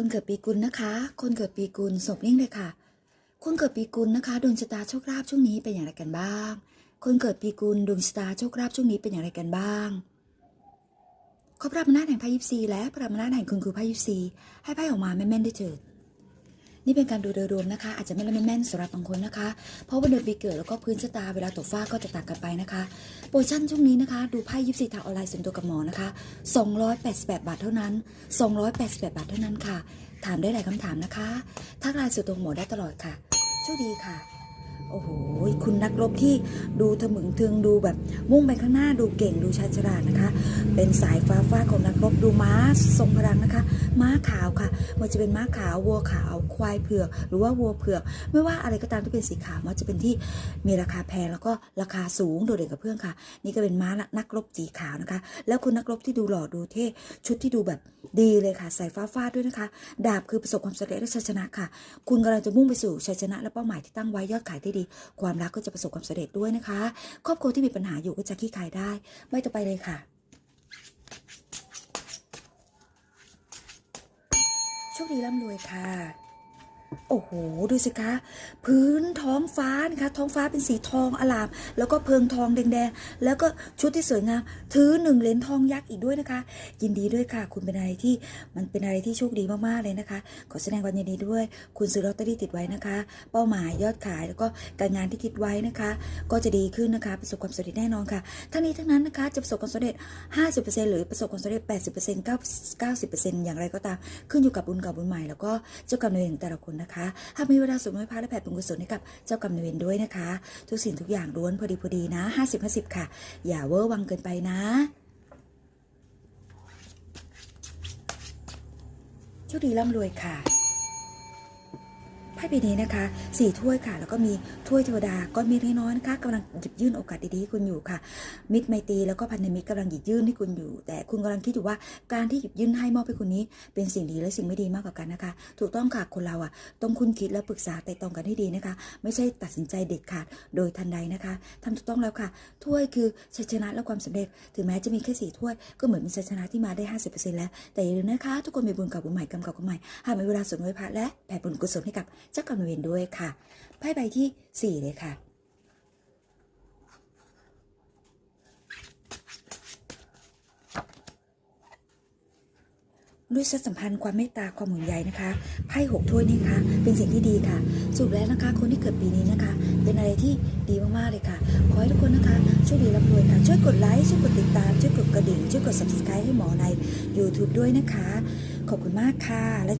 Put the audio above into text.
คนเกิดปีกุลนะคะ คนเกิดปีกุลศพนิ่งเลยค่ะ คนเกิดปีกุลนะคะดวงชะตาโชคลาภช่วงนี้เป็นอย่างไรกันบ้าง คนเกิดปีกุลดวงชะตาโชคลาภช่วงนี้เป็นอย่างไรกันบ้างขอพระมนาแห่งไพ่ยิปซีและพระมนาแห่งคุณครูไพ่ยิปซีให้ไพ่ออกมาแม่นๆได้เถิด นี่เป็นการดูโดยรวมนะคะ อาจจะไม่ได้แม่นสำหรับบางคนนะคะ เพราะว่าเดือนปีเกิดแล้วก็พื้นชะตาเวลาตกฟ้าก็จะต่างกันไปนะคะโปรชั่นช่วงนี้นะคะ ดูไพ่ยิปซีทางออนไลน์ส่วนตัวกับหมอนะคะ 288 บาทเท่านั้น 288 บาทเท่านั้นค่ะ ถามได้หลายคำถามนะคะ ทักไลน์ส่วนตัวหมอได้ตลอดค่ะโชคดีค่ะ โอ้โห คุณนักรบที่ดูถมึงถึงดูแบบมุ่งไปข้างหน้าดูเก่งดูชาญฉลาดนะคะ เป็นสายฟ้าฟ้าของนักรบดูม้าทรงพลังนะคะ ม้าขาวค่ะมันจะเป็นม้าขาววัวขาว ควายเผือกหรือว่าวัวเผือก ไม่ว่าอะไรก็ตามที่เป็นสีขาวมันจะเป็นที่มีราคาแพงแล้วก็ราคาสูงโดดเด่นกับเพื่อนค่ะ นี่ก็เป็นม้านักรบสีขาวนะคะ แล้วคุณนักรบที่ดูหล่อดูเท่ชุดที่ดูแบบดีเลยค่ะใส่ฟ้าฟาดด้วยนะคะ ดาบคือประสบความสำเร็จและชัยชนะค่ะ คุณกำลังจะมุ่งไปสู่ชัยชนะและเป้าหมายที่ตั้งไว้ยอดขายที่ดีความรักก็จะประสบความสำเร็จด้วยนะคะ ครอบครัวที่มีปัญหาอยู่ก็จะคลี่คลายได้ ไม่ต่อไปเลยค่ะโชคดีร่ำรวยค่ะ โอ้โห ดูสิคะ พื้นท้องฟ้านะคะ ท้องฟ้าเป็นสีทองอลาม แล้วก็เพิงทองแดงๆ แล้วก็ชุดที่สวยงาม ถือหนึ่งเหรียญทองยักษ์อีกด้วยนะคะ ยินดีด้วยค่ะ คุณเป็นอะไรที่มันเป็นอะไรที่โชคดีมากๆเลยนะคะ ขอแสดงความยินดีด้วย คุณซื้อลอตเตอรี่ติดไว้นะคะ เป้าหมายยอดขายแล้วก็การงานที่คิดไว้นะคะ ก็จะดีขึ้นนะคะ ประสบความสำเร็จแน่นอนค่ะ ทั้งนี้ทั้งนั้นนะคะ จะประสบความสำเร็จ 50%หรือประสบความสำเร็จ 80% 90%อย่างไรก็ตาม ขึ้นอยู่กับบุญเก่าบุญใหม่ แล้วก็เจ้ากรรมนายเวรของแต่ละคนนะคะ หากมีเวลาสวดมนต์พระและแผ่บุญกุศลให้กับเจ้ากรรมนายเวรด้วยนะคะ ทุกสิ่งทุกอย่างล้วนพอดีพอดีนะ 50 50 ค่ะ อย่าเวอร์วังเกินไปนะโชคดีร่ำรวยค่ะไพ่ใบนี้นะคะ สี่ถ้วยค่ะ แล้วก็มีถ้วยเทวดาก้อนเมฆน้อยๆนะคะกำลังหยิบยื่นโอกาสดีๆให้คุณอยู่ค่ะ มิตรไมตรีแล้วก็พันธมิตรกำลังหยิบยื่นให้คุณอยู่ แต่คุณกำลังคิดอยู่ว่าการที่หยิบยื่นให้มอบให้คุณนี้ เป็นสิ่งดีและสิ่งไม่ดีมากกว่ากันนะคะ ถูกต้องค่ะคนเราอะต้องคุณคิดและปรึกษาไต่ตรองกันให้ดีนะคะ ไม่ใช่ตัดสินใจเด็ดขาดโดยทันใดนะคะทำถูกต้องแล้วค่ะ ถ้วยคือชัยชนะและความสำเร็จ ถึงแม้จะมีแค่สี่ถ้วยก็เหมือนเป็นชัยชนะที่มาได้50%แล้วแต่อย่าลืมนะคะ ทุกคนมีบุญเก่าบุญใหม่กรรมเก่ากรรมใหม่หากมีเวลาสวดมนต์พระและแผ่บุญกุศลให้กับเจ้ากรรมนายเวรด้วยค่ะไพ่ใบที่สี่เลยค่ะ ด้วยสัมพันธ์ความเมตตาความห่วงใยนะคะไพ่หกถ้วยนี่ค่ะเป็นสิ่งที่ดีค่ะสรุปแล้วนะคะ คนที่เกิดปีนี้นะคะ เป็นอะไรที่ดีมากๆเลยค่ะ ขอให้ทุกคนนะคะ ช่วยดีรับรวยค่ะช่วยกดไลค์ช่วยกดติดตาม ช่วยกดกระดิ่ง ช่วยกด subscribe ให้หมอใน YouTube ด้วยนะคะ ขอบคุณมากค่ะและ